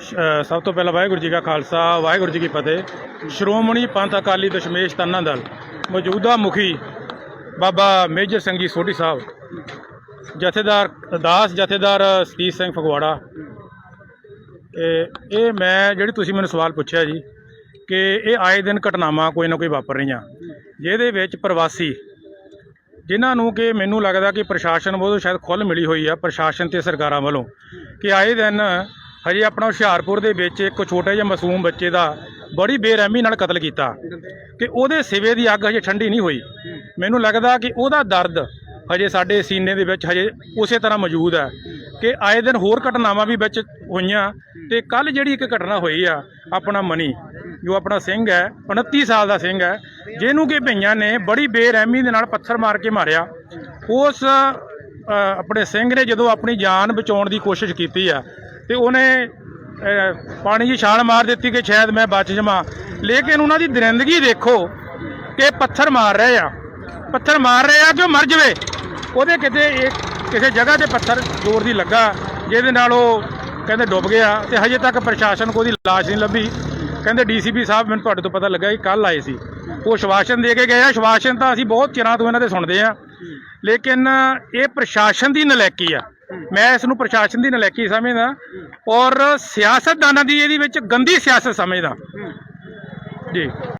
ਸਭ ਤੋਂ ਪਹਿਲਾਂ ਵਾਹਿਗੁਰੂ ਜੀ ਕਾ ਖਾਲਸਾ, ਵਾਹਿਗੁਰੂ ਜੀ ਕੀ ਫਤਿਹ। ਸ਼੍ਰੋਮਣੀ ਪੰਥ ਅਕਾਲੀ ਦਸ਼ਮੇਸ਼ ਤੰਨਾ ਦਲ, ਮੌਜੂਦਾ ਮੁਖੀ ਬਾਬਾ ਮੇਜਰ ਸਿੰਘ ਜੀ ਸੋਢੀ ਸਾਹਿਬ, ਜਥੇਦਾਰ ਅਰਦਾਸ ਜਥੇਦਾਰ ਸਤੀਸ਼ ਸਿੰਘ ਫਗਵਾੜਾ। ਇਹ ਇਹ ਮੈਂ, ਜਿਹੜੀ ਤੁਸੀਂ ਮੈਨੂੰ ਸਵਾਲ ਪੁੱਛਿਆ ਜੀ, ਕਿ ਇਹ ਆਏ ਦਿਨ ਘਟਨਾਵਾਂ ਕੋਈ ਨਾ ਕੋਈ ਵਾਪਰ ਰਹੀਆਂ। ਜਿਹਦੇ ਵਿੱਚ ਪ੍ਰਵਾਸੀ, ਜਿਨ੍ਹਾਂ ਨੂੰ ਕਿ ਮੈਨੂੰ ਲੱਗਦਾ ਕਿ ਪ੍ਰਸ਼ਾਸਨ ਵੱਲੋਂ ਸ਼ਾਇਦ ਖੁੱਲ੍ਹ ਮਿਲੀ ਹੋਈ ਆ, ਪ੍ਰਸ਼ਾਸਨ ਤੇ ਸਰਕਾਰਾਂ ਵੱਲੋਂ, ਕਿ ਆਏ ਦਿਨ ਹਜੇ ਆਪਣਾ ਹੁਸ਼ਿਆਰਪੁਰ ਦੇ ਵਿੱਚ ਇੱਕ ਛੋਟੇ ਜਿਹੇ ਮਾਸੂਮ ਬੱਚੇ ਦਾ ਬੜੀ ਬੇਰਹਿਮੀ ਨਾਲ ਕਤਲ ਕੀਤਾ। ਕਿ ਉਹਦੇ ਸਿਵੇ ਦੀ ਅੱਗ ਹਜੇ ਠੰਡੀ ਨਹੀਂ ਹੋਈ। ਮੈਨੂੰ ਲੱਗਦਾ ਕਿ ਉਹਦਾ ਦਰਦ ਹਜੇ ਸਾਡੇ ਸੀਨੇ ਦੇ ਵਿੱਚ ਹਜੇ ਉਸੇ ਤਰ੍ਹਾਂ ਮੌਜੂਦ ਹੈ। ਕਿ ਆਏ ਦਿਨ ਹੋਰ ਘਟਨਾਵਾਂ ਵੀ ਵਿੱਚ ਹੋਈਆਂ ਤੇ ਕੱਲ ਜਿਹੜੀ ਇੱਕ ਘਟਨਾ ਹੋਈ ਆ, ਆਪਣਾ ਮਨੀ, ਜੋ ਆਪਣਾ ਸਿੰਘ ਹੈ 29 ਸਾਲ ਦਾ ਸਿੰਘ ਹੈ, ਜਿਹਨੂੰ ਕਿ ਭਈਆਂ ਨੇ ਬੜੀ ਬੇਰਹਿਮੀ ਦੇ ਨਾਲ ਪੱਥਰ ਮਾਰ ਕੇ ਮਾਰਿਆ। ਉਸ ਆਪਣੇ ਸਿੰਘ ਨੇ ਜਦੋਂ ਆਪਣੀ ਜਾਨ ਬਚਾਉਣ ਦੀ ਕੋਸ਼ਿਸ਼ ਕੀਤੀ ਆ ਤੇ ਉਹਨੇ ਪਾਣੀ 'ਚ ਛਾਲ ਮਾਰ ਦਿੱਤੀ ਕਿ ਸ਼ਾਇਦ ਮੈਂ ਬਚ ਜਾਵਾਂ। ਲੇਕਿਨ ਉਹਨਾਂ ਦੀ ਦਰਿੰਦਗੀ ਦੇਖੋ ਕਿ ਪੱਥਰ ਮਾਰ ਰਹੇ ਆ। ਪੱਥਰ ਮਾਰ ਰਹੇ ਆ ਕਿ ਉਹ ਮਰ ਜਵੇ। ਉਹਦੇ ਕਿਤੇ ਇੱਕ ਕਿਸੇ ਜਗ੍ਹਾ ਤੇ ਪੱਥਰ ਜ਼ੋਰ ਦੀ ਲੱਗਾ, ਜਿਹਦੇ ਨਾਲ ਉਹ ਕਹਿੰਦੇ ਡੁੱਬ ਗਿਆ ਤੇ ਹਜੇ ਤੱਕ ਪ੍ਰਸ਼ਾਸਨ ਕੋਈ ਲਾਸ਼ ਨਹੀਂ ਲੱਭੀ। ਕਹਿੰਦੇ ਡੀਸੀਪੀ ਸਾਹਿਬ, ਮੈਨੂੰ ਤੁਹਾਡੇ ਤੋਂ ਪਤਾ ਲੱਗਾ ਕਿ ਕੱਲ ਆਏ ਸੀ। ਉਹ ਸ਼ਵਾਸ਼ਨ ਦੇ ਕੇ ਗਏ ਆ। ਸ਼ਵਾਸ਼ਨ ਤਾਂ ਅਸੀਂ ਬਹੁਤ ਚਿਰਾਂ ਤੋਂ ਇਹਨਾਂ ਦੇ ਸੁਣਦੇ ਆ। ਲੇਕਿਨ ਇਹ ਪ੍ਰਸ਼ਾਸਨ ਦੀ ਨਲੈਕੀ ਆ। ਮੈਂ ਇਸ ਨੂੰ ਪ੍ਰਸ਼ਾਸਨ ਦੀ ਨਲਾਇਕੀ ਸਮਝਦਾ ਔਰ ਸਿਆਸਤਦਾਨਾਂ ਦੀ ਇਹਦੇ ਵਿੱਚ ਗੰਦੀ ਸਿਆਸਤ ਸਮਝਦਾ। ਜੀ।